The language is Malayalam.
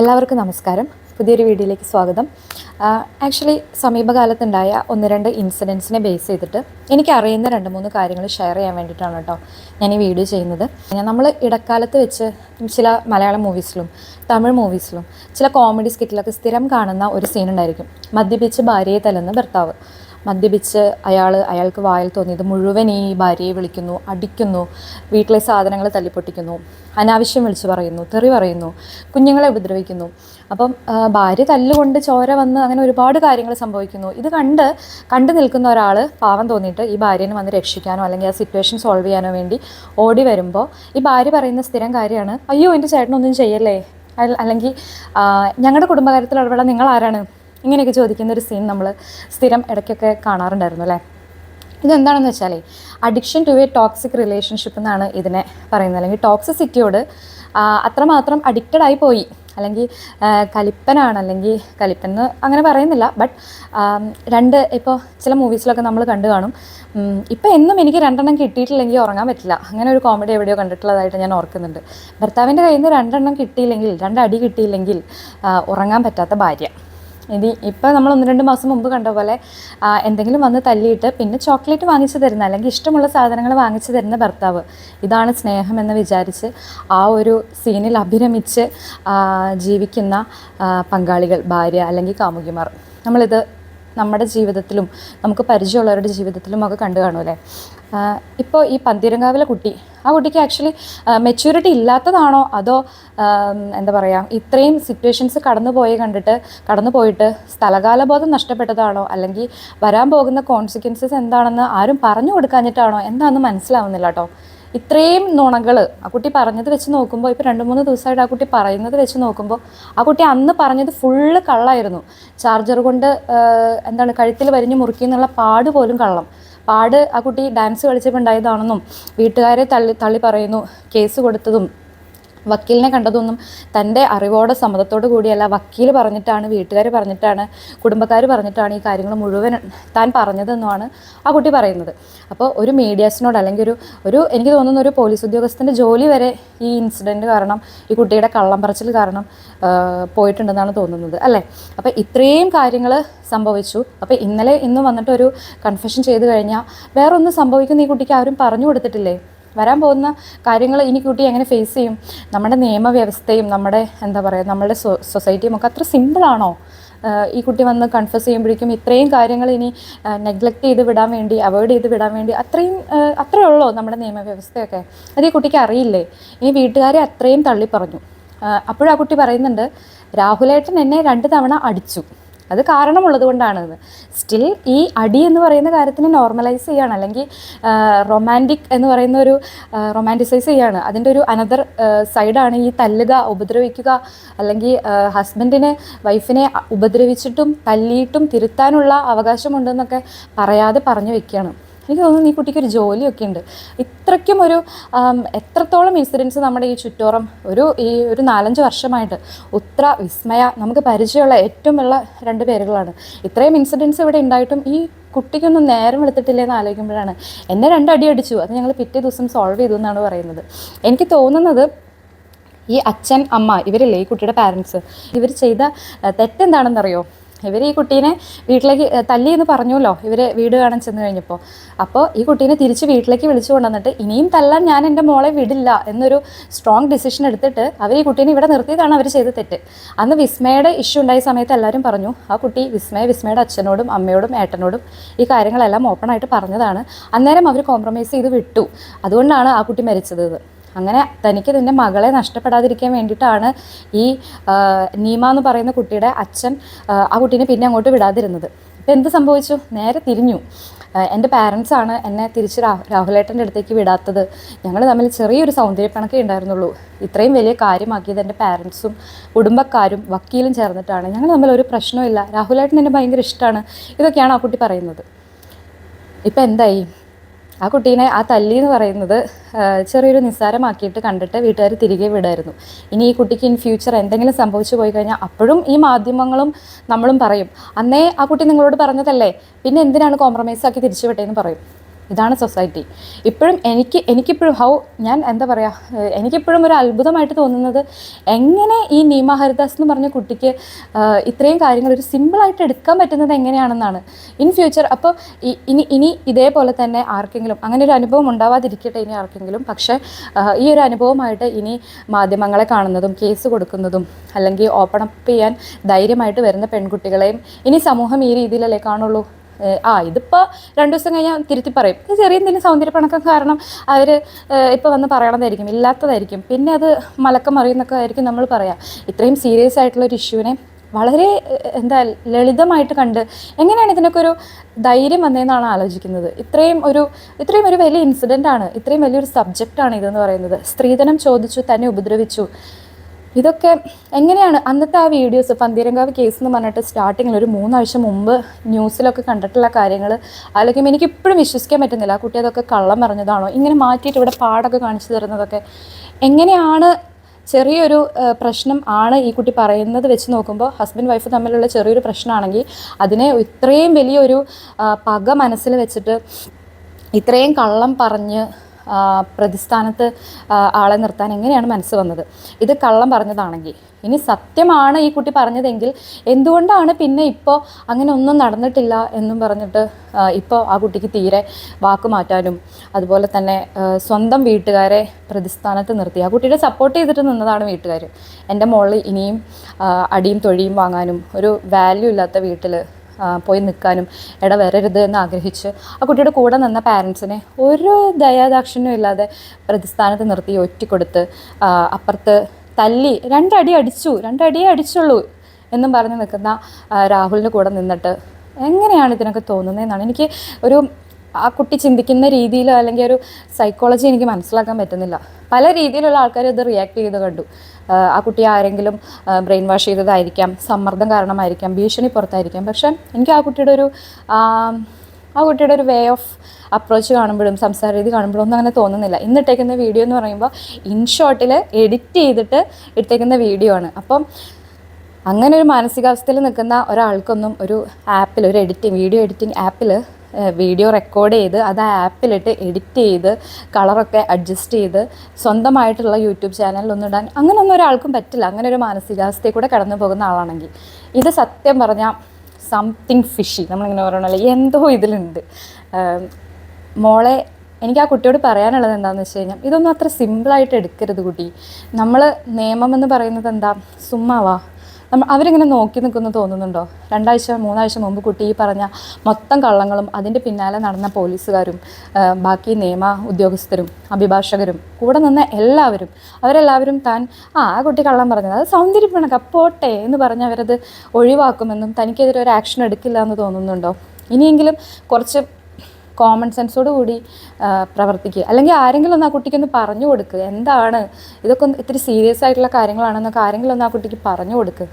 എല്ലാവർക്കും നമസ്കാരം. പുതിയൊരു വീഡിയോയിലേക്ക് സ്വാഗതം. ആക്ച്വലി സമീപകാലത്തുണ്ടായ ഒന്ന് രണ്ട് ഇൻസിഡൻസിനെ ബേസ് ചെയ്തിട്ട് എനിക്ക് അറിയുന്ന രണ്ട് മൂന്ന് കാര്യങ്ങൾ ഷെയർ ചെയ്യാൻ വേണ്ടിയിട്ടാണ് കേട്ടോ ഞാൻ ഈ വീഡിയോ ചെയ്യുന്നത്. നമ്മൾ ഇടക്കാലത്ത് വെച്ച് ചില മലയാളം മൂവീസിലും തമിഴ് മൂവീസിലും ചില കോമഡി സ്കിറ്റിലൊക്കെ സ്ഥിരം കാണുന്ന ഒരു സീൻ ഉണ്ടായിരിക്കും. മദ്യപിച്ച് ഭാര്യയെ തല്ലുന്ന ഭർത്താവ്. മദ്യപിച്ച് അയാൾ അയാൾക്ക് വായിൽ തോന്നിയത് മുഴുവൻ ഈ ഭാര്യയെ വിളിക്കുന്നു അടിക്കുന്നു വീട്ടിലെ സാധനങ്ങൾ തല്ലിപ്പൊട്ടിക്കുന്നു അനാവശ്യം വിളിച്ചു പറയുന്നു തെറി പറയുന്നു കുഞ്ഞുങ്ങളെ ഉപദ്രവിക്കുന്നു. അപ്പം ഭാര്യ തല്ലുകൊണ്ട് ചോര വന്ന് അങ്ങനെ ഒരുപാട് കാര്യങ്ങൾ സംഭവിക്കുന്നു. ഇത് കണ്ട് കണ്ടു നിൽക്കുന്ന ഒരാൾ പാവം തോന്നിയിട്ട് ഈ ഭാര്യനെ വന്ന് രക്ഷിക്കാനോ അല്ലെങ്കിൽ ആ സിറ്റുവേഷൻ സോൾവ് ചെയ്യാനോ വേണ്ടി ഓടി വരുമ്പോൾ ഈ ഭാര്യ പറയുന്ന സ്ഥിരം കാര്യമാണ് അയ്യോ എന്റെ ചേട്ടനൊന്നും ചെയ്യല്ലേ? അല്ലെങ്കിൽ ഞങ്ങളുടെ കുടുംബകാര്യത്തിൽ ഇടപെടാൻ നിങ്ങൾ ആരാണ്? ഇങ്ങനെയൊക്കെ ചോദിക്കുന്ന ഒരു സീൻ നമ്മൾ സ്ഥിരം ഇടയ്ക്കൊക്കെ കാണാറുണ്ടായിരുന്നു അല്ലേ? ഇതെന്താണെന്ന് വെച്ചാലേ addiction to a toxic relationship എന്നാണ് ഇതിനെ പറയുന്നത്. അല്ലെങ്കിൽ ടോക്സിസിറ്റിയോട് അത്രമാത്രം അഡിക്റ്റഡ് ആയി പോയി. അല്ലെങ്കിൽ കലിപ്പനാണ്. അല്ലെങ്കിൽ കലിപ്പൻ എന്ന് അങ്ങനെ പറയുന്നില്ല. ബട്ട് രണ്ട് ഇപ്പോൾ ചില മൂവീസിലൊക്കെ നമ്മൾ കണ്ടു കാണും. ഇപ്പോൾ ഇപ്പം എന്നും എനിക്ക് രണ്ടെണ്ണം കിട്ടിയിട്ടില്ലെങ്കിൽ ഉറങ്ങാൻ പറ്റില്ല. അങ്ങനെ ഒരു കോമഡി എവിടെയോ കണ്ടിട്ടുള്ളതായിട്ട് ഞാൻ ഓർക്കുന്നുണ്ട്. ഭർത്താവിന്റെ കയ്യിൽ നിന്ന് രണ്ടെണ്ണം കിട്ടിയില്ലെങ്കിൽ രണ്ടടി കിട്ടിയില്ലെങ്കിൽ ഉറങ്ങാൻ പറ്റാത്ത ഭാര്യ. ഇനി ഇപ്പം നമ്മൾ ഒന്ന് രണ്ട് മാസം മുമ്പ് കണ്ട പോലെ എന്തെങ്കിലും വന്ന് തല്ലിയിട്ട് പിന്നെ ചോക്ലേറ്റ് വാങ്ങിച്ചു തരുന്ന അല്ലെങ്കിൽ ഇഷ്ടമുള്ള സാധനങ്ങൾ വാങ്ങിച്ചു തരുന്ന ഭർത്താവ്. ഇതാണ് സ്നേഹം എന്ന് വിചാരിച്ച് ആ ഒരു സീനിൽ അഭിരമിച്ച് ജീവിക്കുന്ന പങ്കാളികൾ ഭാര്യ അല്ലെങ്കിൽ കാമുകിമാർ. നമ്മളിത് നമ്മുടെ ജീവിതത്തിലും നമുക്ക് പരിചയമുള്ളവരുടെ ജീവിതത്തിലും ഒക്കെ കണ്ടു കാണും അല്ലേ? ഇപ്പോൾ ഈ പന്തിരങ്കാവിലെ കുട്ടി ആ കുട്ടിക്ക് ആക്ച്വലി മെച്യൂരിറ്റി ഇല്ലാത്തതാണോ? അതോ എന്താ പറയുക ഇത്രയും സിറ്റുവേഷൻസ് കടന്നു പോയി കണ്ടിട്ട് കടന്നു പോയിട്ട് സ്ഥലകാലബോധം നഷ്ടപ്പെട്ടതാണോ? അല്ലെങ്കിൽ വരാൻ പോകുന്ന കോൺസിക്വൻസസ് എന്താണെന്ന് ആരും പറഞ്ഞു കൊടുക്കാഞ്ഞിട്ടാണോ? എന്താണെന്ന് മനസ്സിലാവുന്നില്ല കേട്ടോ. ഇത്രയും നുണകൾ ആ കുട്ടി പറഞ്ഞത് വെച്ച് നോക്കുമ്പോൾ ഇപ്പോൾ രണ്ട് മൂന്ന് ദിവസമായിട്ട് ആ കുട്ടി പറയുന്നത് വെച്ച് നോക്കുമ്പോൾ ആ കുട്ടി അന്ന് പറഞ്ഞത് ഫുള്ള് കള്ളായിരുന്നു. ചാർജർ കൊണ്ട് എന്താണ് കഴുത്തിൽ വരിഞ്ഞ് മുറുക്കി എന്നുള്ള പാട് പോലും കള്ളം. പാട് ആ കുട്ടി ഡാൻസ് കളിച്ചപ്പോൾ ഉണ്ടായതാണെന്നും വീട്ടുകാരെ തള്ളി തള്ളി പറയുന്നു കേസ് കൊടുത്തതും വക്കീലിനെ കണ്ടതൊന്നും തന്റെ അറിവോടെ സമ്മതത്തോടു കൂടിയല്ല. വക്കീൽ പറഞ്ഞിട്ടാണ് വീട്ടുകാർ പറഞ്ഞിട്ടാണ് കുടുംബക്കാർ പറഞ്ഞിട്ടാണ് ഈ കാര്യങ്ങൾ മുഴുവൻ താൻ പറഞ്ഞതെന്നുമാണ് ആ കുട്ടി പറയുന്നത്. അപ്പോൾ ഒരു മീഡിയാസിനോട് അല്ലെങ്കിൽ ഒരു ഒരു എനിക്ക് തോന്നുന്ന ഒരു പോലീസ് ഉദ്യോഗസ്ഥന്റെ ജോലി വരെ ഈ ഇൻസിഡന്റ് കാരണം ഈ കുട്ടിയുടെ കള്ളം പറച്ചിൽ കാരണം പോയിട്ടുണ്ടെന്നാണ് തോന്നുന്നത് അല്ലേ? അപ്പോൾ ഇത്രയും കാര്യങ്ങൾ സംഭവിച്ചു. അപ്പോൾ ഇന്നലെ ഇന്ന് വന്നിട്ട് ഒരു കൺഫെഷൻ ചെയ്ത് കഴിഞ്ഞാൽ വേറെ ഒന്നും സംഭവിക്കുന്ന ഈ കുട്ടിക്ക് ആരും പറഞ്ഞു കൊടുത്തിട്ടില്ലേ? വരാൻ പോകുന്ന കാര്യങ്ങൾ ഇനി കുട്ടി എങ്ങനെ ഫേസ് ചെയ്യും? നമ്മുടെ നിയമവ്യവസ്ഥയും നമ്മുടെ എന്താ പറയുക നമ്മുടെ സൊസൈറ്റിയും ഒക്കെ അത്ര സിമ്പിളാണോ ഈ കുട്ടി വന്ന് കൺഫ്യസ് ചെയ്യുമ്പോഴേക്കും ഇത്രയും കാര്യങ്ങൾ ഇനി നെഗ്ലക്റ്റ് ചെയ്ത് വിടാൻ വേണ്ടി അവോയ്ഡ് ചെയ്ത് വിടാൻ വേണ്ടി അത്രയും അത്രയേ ഉള്ളൂ നമ്മുടെ നിയമവ്യവസ്ഥയൊക്കെ? അത് ഈ കുട്ടിക്ക് അറിയില്ലേ? ഈ വീട്ടുകാരെ അത്രയും തള്ളി പറഞ്ഞു അപ്പോഴാ കുട്ടി പറയുന്നുണ്ട് രാഹുലേട്ടൻ എന്നെ രണ്ട് തവണ അടിച്ചു. അത് കാരണമുള്ളത് കൊണ്ടാണ് സ്റ്റിൽ ഈ അടി എന്ന് പറയുന്ന കാര്യത്തിന് നോർമലൈസ് ചെയ്യാണ്. അല്ലെങ്കിൽ റൊമാന്റിക് എന്ന് പറയുന്ന ഒരു റൊമാന്റിസൈസ് ചെയ്യാണ്. അതിന്റെ ഒരു അനദർ സൈഡാണ് ഈ തല്ലുക ഉപദ്രവിക്കുക. അല്ലെങ്കിൽ ഹസ്ബൻഡിനെ വൈഫിനെ ഉപദ്രവിച്ചിട്ടും തല്ലിയിട്ടും തിരുത്താനുള്ള അവകാശമുണ്ടെന്നൊക്കെ പറയാതെ പറഞ്ഞു വെക്കുകയാണ്. എനിക്ക് തോന്നുന്നു ഈ കുട്ടിക്ക് ഒരു ജോലിയൊക്കെ ഉണ്ട്. ഇത്രയ്ക്കും ഒരു എത്രത്തോളം ഇൻസിഡൻസ് നമ്മുടെ ഈ ചുറ്റോറം ഒരു ഈ ഒരു നാലഞ്ച് വർഷമായിട്ട് ഉത്ര വിസ്മയ നമുക്ക് പരിചയമുള്ള ഏറ്റവും ഉള്ള രണ്ട് പേരുകളാണ്. ഇത്രയും ഇൻസിഡൻസ് ഇവിടെ ഉണ്ടായിട്ടും ഈ കുട്ടിക്കൊന്നും നേരം വെളുത്തിട്ടില്ലേ എന്ന് ആലോചിക്കുമ്പോഴാണ് എന്നെ രണ്ടടി അടിച്ചു. അത് ഞങ്ങൾ പിറ്റേ ദിവസം സോൾവ് ചെയ്തു എന്നാണ് പറയുന്നത്. എനിക്ക് തോന്നുന്നത് ഈ അച്ഛൻ അമ്മ ഇവരില്ലേ ഈ കുട്ടിയുടെ പാരൻസ് ഇവർ ചെയ്ത തെറ്റെന്താണെന്നറിയോ? ഇവർ ഈ കുട്ടീനെ വീട്ടിലേക്ക് തല്ലി എന്ന് പറഞ്ഞല്ലോ ഇവർ വീട് കാണാൻ ചെന്ന് കഴിഞ്ഞപ്പോൾ അപ്പോൾ ഈ കുട്ടീനെ തിരിച്ച് വീട്ടിലേക്ക് വിളിച്ചു കൊണ്ടുവന്നിട്ട് ഇനിയും തല്ലാൻ ഞാൻ എന്റെ മോളെ വിടില്ല എന്നൊരു സ്ട്രോങ് ഡിസിഷൻ എടുത്തിട്ട് അവർ ഈ കുട്ടീനെ ഇവിടെ നിർത്തിയതാണ് അവർ ചെയ്ത് തെറ്റ്. അന്ന് വിസ്മയുടെ ഇഷ്യൂ ഉണ്ടായ സമയത്ത് എല്ലാവരും പറഞ്ഞു ആ കുട്ടി വിസ്മയ വിസ്മയുടെ അച്ഛനോടും അമ്മയോടും ഏട്ടനോടും ഈ കാര്യങ്ങളെല്ലാം ഓപ്പണായിട്ട് പറഞ്ഞതാണ്. അന്നേരം അവർ കോംപ്രമൈസ് ചെയ്ത് വിട്ടു. അതുകൊണ്ടാണ് ആ കുട്ടി മരിച്ചത്. അങ്ങനെ തനിക്ക് തന്റെ മകളെ നഷ്ടപ്പെടാതിരിക്കാൻ വേണ്ടിയിട്ടാണ് ഈ നീമ എന്ന് പറയുന്ന കുട്ടിയുടെ അച്ഛൻ ആ, കുട്ടീനെ പിന്നെ അങ്ങോട്ട് വിടാതിരുന്നത്. ഇപ്പം എന്ത് സംഭവിച്ചു? നേരെ തിരിഞ്ഞു. എന്റെ പാരൻസാണ് എന്നെ തിരിച്ച് രാ രാഹുലേട്ടന്റെ അടുത്തേക്ക് വിടാത്തത്. ഞങ്ങൾ തമ്മിൽ ചെറിയൊരു സൗന്ദര്യപ്പണക്കേ ഉണ്ടായിരുന്നുള്ളൂ. ഇത്രയും വലിയ കാര്യമാക്കിയത് എന്റെ പാരൻസും കുടുംബക്കാരും വക്കീലും ചേർന്നിട്ടാണ്. ഞങ്ങൾ തമ്മിൽ ഒരു പ്രശ്നമില്ല രാഹുലേട്ടൻ എന്നെ ഭയങ്കര ഇഷ്ടമാണ്. ഇതൊക്കെയാണ് ആ കുട്ടി പറയുന്നത്. ഇപ്പം എന്തായി? ആ കുട്ടീനെ ആ തല്ലി എന്ന് പറയുന്നത് ചെറിയൊരു നിസ്സാരമാക്കിയിട്ട് കണ്ടിട്ട് വീട്ടുകാർ തിരികെ വിടായിരുന്നു. ഇനി ഈ കുട്ടിക്ക് ഇൻ ഫ്യൂച്ചർ എന്തെങ്കിലും സംഭവിച്ചു പോയി കഴിഞ്ഞാൽ അപ്പോഴും ഈ മാധ്യമങ്ങളും നമ്മളും പറയും അന്നേ ആ കുട്ടി നിങ്ങളോട് പറഞ്ഞതല്ലേ? പിന്നെ എന്തിനാണ് കോംപ്രമൈസ് ആക്കി തിരിച്ചു വിട്ടേന്ന് പറയും? ഇതാണ് സൊസൈറ്റി. ഇപ്പോഴും എനിക്ക് എനിക്കിപ്പോഴും ഹൗ ഞാൻ എന്താ പറയുക എനിക്കിപ്പോഴും ഒരു അത്ഭുതമായിട്ട് തോന്നുന്നത് എങ്ങനെ ഈ നീമ ഹരിദാസ് എന്ന് പറഞ്ഞ കുട്ടിക്ക് ഇത്രയും കാര്യങ്ങൾ ഒരു സിമ്പിളായിട്ട് എടുക്കാൻ പറ്റുന്നത് എങ്ങനെയാണെന്നാണ്. ഇൻ ഫ്യൂച്ചർ അപ്പോൾ ഇനി ഇനി ഇതേപോലെ തന്നെ ആർക്കെങ്കിലും അങ്ങനെ ഒരു അനുഭവം ഉണ്ടാവാതിരിക്കട്ടെ ഇനി ആർക്കെങ്കിലും. പക്ഷേ ഈ ഒരു അനുഭവമായിട്ട് ഇനി മാധ്യമങ്ങളെ കാണുന്നതും കേസ് കൊടുക്കുന്നതും അല്ലെങ്കിൽ ഓപ്പൺ അപ്പ് ചെയ്യാൻ ധൈര്യമായിട്ട് വരുന്ന പെൺകുട്ടികളെയും ഇനി സമൂഹം ഈ രീതിയിലല്ലേ കാണുള്ളൂ? ആ ഇതിപ്പോൾ രണ്ട് ദിവസം കഴിഞ്ഞാൽ തിരുത്തി പറയും. ചെറിയ എന്തെങ്കിലും സൗന്ദര്യപ്പണക്കം കാരണം അവർ ഇപ്പോൾ വന്ന് പറയണതായിരിക്കും ഇല്ലാത്തതായിരിക്കും. പിന്നെ അത് മലക്കം അറിയുന്നൊക്കെ ആയിരിക്കും നമ്മൾ പറയാം. ഇത്രയും സീരിയസ് ആയിട്ടുള്ള ഒരു ഇഷ്യൂവിനെ വളരെ എന്താ ലളിതമായിട്ട് കണ്ട് എങ്ങനെയാണ് ഇതിനൊക്കെ ഒരു ധൈര്യം വന്നതെന്നാണ് ആലോചിക്കുന്നത്. ഇത്രയും ഒരു ഇത്രയും ഒരു വലിയ ഇൻസിഡന്റ് ആണ് ഇത്രയും വലിയൊരു സബ്ജക്റ്റാണ് ഇതെന്ന് പറയുന്നത്. സ്ത്രീധനം ചോദിച്ചു തന്നെ ഉപദ്രവിച്ചു. ഇതൊക്കെ എങ്ങനെയാണ് അന്നത്തെ ആ വീഡിയോസ് പന്തീരങ്കാവ് കേസ് എന്ന് പറഞ്ഞിട്ട് സ്റ്റാർട്ടിങ്ങിൽ ഒരു മൂന്നാഴ്ച മുമ്പ് ന്യൂസിലൊക്കെ കണ്ടിട്ടുള്ള കാര്യങ്ങൾ അല്ലെങ്കിൽ എനിക്ക് ഇപ്പോഴും വിശ്വസിക്കാൻ പറ്റുന്നില്ല. ആ കുട്ടി അതൊക്കെ കള്ളം പറഞ്ഞതാണോ? ഇങ്ങനെ മാറ്റിയിട്ട് ഇവിടെ പാടൊക്കെ കാണിച്ചു തരുന്നതൊക്കെ. എങ്ങനെയാണ് ചെറിയൊരു പ്രശ്നം ആണ് ഈ കുട്ടി പറയുന്നത് വെച്ച് നോക്കുമ്പോൾ ഹസ്ബൻഡ് വൈഫ് തമ്മിലുള്ള ചെറിയൊരു പ്രശ്നമാണെങ്കിൽ അതിനെ ഇത്രയും വലിയൊരു പക മനസ്സിൽ വെച്ചിട്ട് ഇത്രയും കള്ളം പറഞ്ഞ് പ്രതിസ്ഥാനത്ത് ആളെ നിർത്താൻ എങ്ങനെയാണ് മനസ്സ് വന്നത്? ഇത് കള്ളം പറഞ്ഞതാണെങ്കിൽ ഇനി സത്യമാണ് ഈ കുട്ടി പറഞ്ഞതെങ്കിൽ എന്തുകൊണ്ടാണ് പിന്നെ ഇപ്പോൾ അങ്ങനെ ഒന്നും നടന്നിട്ടില്ല എന്നും പറഞ്ഞിട്ട് ഇപ്പോൾ ആ കുട്ടിക്ക് തീരെ വാക്ക് മാറ്റാനും അതുപോലെ തന്നെ സ്വന്തം വീട്ടുകാരെ പ്രതിസ്ഥാനത്ത് നിർത്തി. ആ കുട്ടിയുടെ സപ്പോർട്ട് ചെയ്തിട്ട് നിന്നതാണ് വീട്ടുകാർ എന്റെ മോളിൽ ഇനിയും അടിയും തൊഴിയും വാങ്ങാനും ഒരു വാല്യൂ ഇല്ലാത്ത വീട്ടിൽ പോയി നിൽക്കാനും ഇട വരരുത് എന്ന് ആഗ്രഹിച്ച് ആ കുട്ടിയുടെ കൂടെ നിന്ന പാരൻസിനെ ഒരു ദയാദാക്ഷിണ്യം ഇല്ലാതെ പ്രതിസ്ഥാനത്ത് നിർത്തി ഒറ്റിക്കൊടുത്ത് അപ്പുറത്ത് തല്ലി രണ്ടടി അടിച്ചു രണ്ടടിയേ അടിച്ചുള്ളൂ എന്നും പറഞ്ഞ് നിൽക്കുന്ന രാഹുലിന്റെ കൂടെ നിന്നിട്ട് എങ്ങനെയാണ് ഇതിനൊക്കെ തോന്നുന്നതെന്നാണ്. എനിക്ക് ഒരു ആ കുട്ടി ചിന്തിക്കുന്ന രീതിയിലോ അല്ലെങ്കിൽ ഒരു സൈക്കോളജി എനിക്ക് മനസ്സിലാക്കാൻ പറ്റുന്നില്ല. പല രീതിയിലുള്ള ആൾക്കാർ ഇത് റിയാക്ട് ചെയ്ത് കണ്ടു. ആ, കുട്ടി ആരെങ്കിലും ബ്രെയിൻ വാഷ് ചെയ്തതായിരിക്കാം സമ്മർദ്ദം കാരണമായിരിക്കാം ഭീഷണി പുറത്തായിരിക്കാം. പക്ഷേ എനിക്ക് ആ കുട്ടിയുടെ ഒരു ആ, കുട്ടിയുടെ ഒരു വേ ഓഫ് അപ്രോച്ച് കാണുമ്പോഴും സംസാര രീതി കാണുമ്പോഴും ഒന്നും അങ്ങനെ തോന്നുന്നില്ല. ഇന്ന് ഇട്ടേക്കുന്ന വീഡിയോ എന്ന് പറയുമ്പോൾ ഇൻ ഷോർട്ടിൽ എഡിറ്റ് ചെയ്തിട്ട് ഇട്ടേക്കുന്ന വീഡിയോ ആണ്. അപ്പം അങ്ങനെ ഒരു മാനസികാവസ്ഥയിൽ നിൽക്കുന്ന ഒരാൾക്കൊന്നും ഒരു ആപ്പിൽ ഒരു എഡിറ്റിംഗ് വീഡിയോ എഡിറ്റിംഗ് ആപ്പിൽ വീഡിയോ റെക്കോർഡ് ചെയ്ത് അത് ആപ്പിലിട്ട് എഡിറ്റ് ചെയ്ത് കളറൊക്കെ അഡ്ജസ്റ്റ് ചെയ്ത് സ്വന്തമായിട്ടുള്ള യൂട്യൂബ് ചാനലിലൊന്നും ഇടാൻ അങ്ങനെയൊന്നും ഒരാൾക്കും പറ്റില്ല. അങ്ങനെ ഒരു മാനസികാവസ്ഥയിൽ കൂടെ കടന്നു പോകുന്ന ആളാണെങ്കിൽ. ഇത് സത്യം പറഞ്ഞാൽ സംതിങ് ഫിഷി നമ്മളിങ്ങനെ പറയണല്ലോ എന്തോ ഇതിലുണ്ട്. മോളെ എനിക്ക് ആ കുട്ടിയോട് പറയാനുള്ളത് എന്താണെന്ന് വെച്ച് കഴിഞ്ഞാൽ ഇതൊന്നും അത്ര സിമ്പിളായിട്ട് എടുക്കരുത് കുട്ടി. നമ്മൾ നിയമം എന്ന് പറയുന്നത് എന്താ? സുമ്മാവാ. അവരിങ്ങനെ നോക്കി നിൽക്കുന്നു തോന്നുന്നുണ്ടോ? രണ്ടാഴ്ച മൂന്നാഴ്ച മുമ്പ് കുട്ടി ഈ പറഞ്ഞ മൊത്തം കള്ളങ്ങളും അതിന്റെ പിന്നാലെ നടന്ന പോലീസുകാരും ബാക്കി നിയമ ഉദ്യോഗസ്ഥരും അഭിഭാഷകരും കൂടെ നിന്ന എല്ലാവരും അവരെല്ലാവരും താൻ ആ കുട്ടി കള്ളം പറഞ്ഞത്. അത് സൗന്ദര്യപ്പെണക്ക കപ്പോട്ടെ എന്ന് പറഞ്ഞ് അവരത് ഒഴിവാക്കുമെന്നും തനിക്കെതിരെ ഒരു ആക്ഷൻ എടുക്കില്ല എന്ന് തോന്നുന്നുണ്ടോ? ഇനിയെങ്കിലും കുറച്ച് കോമൺ സെൻസോട് കൂടി പ്രവർത്തിക്കുക. അല്ലെങ്കിൽ ആരെങ്കിലും ഒന്ന് ആ കുട്ടിക്കൊന്ന് പറഞ്ഞു കൊടുക്കുക എന്താണ്? ഇതൊക്കെ ഒന്ന് ഇത്തിരി സീരിയസ് ആയിട്ടുള്ള കാര്യങ്ങളാണെന്നൊക്കെ ആരെങ്കിലും ഒന്ന് ആ കുട്ടിക്ക് പറഞ്ഞു കൊടുക്കുക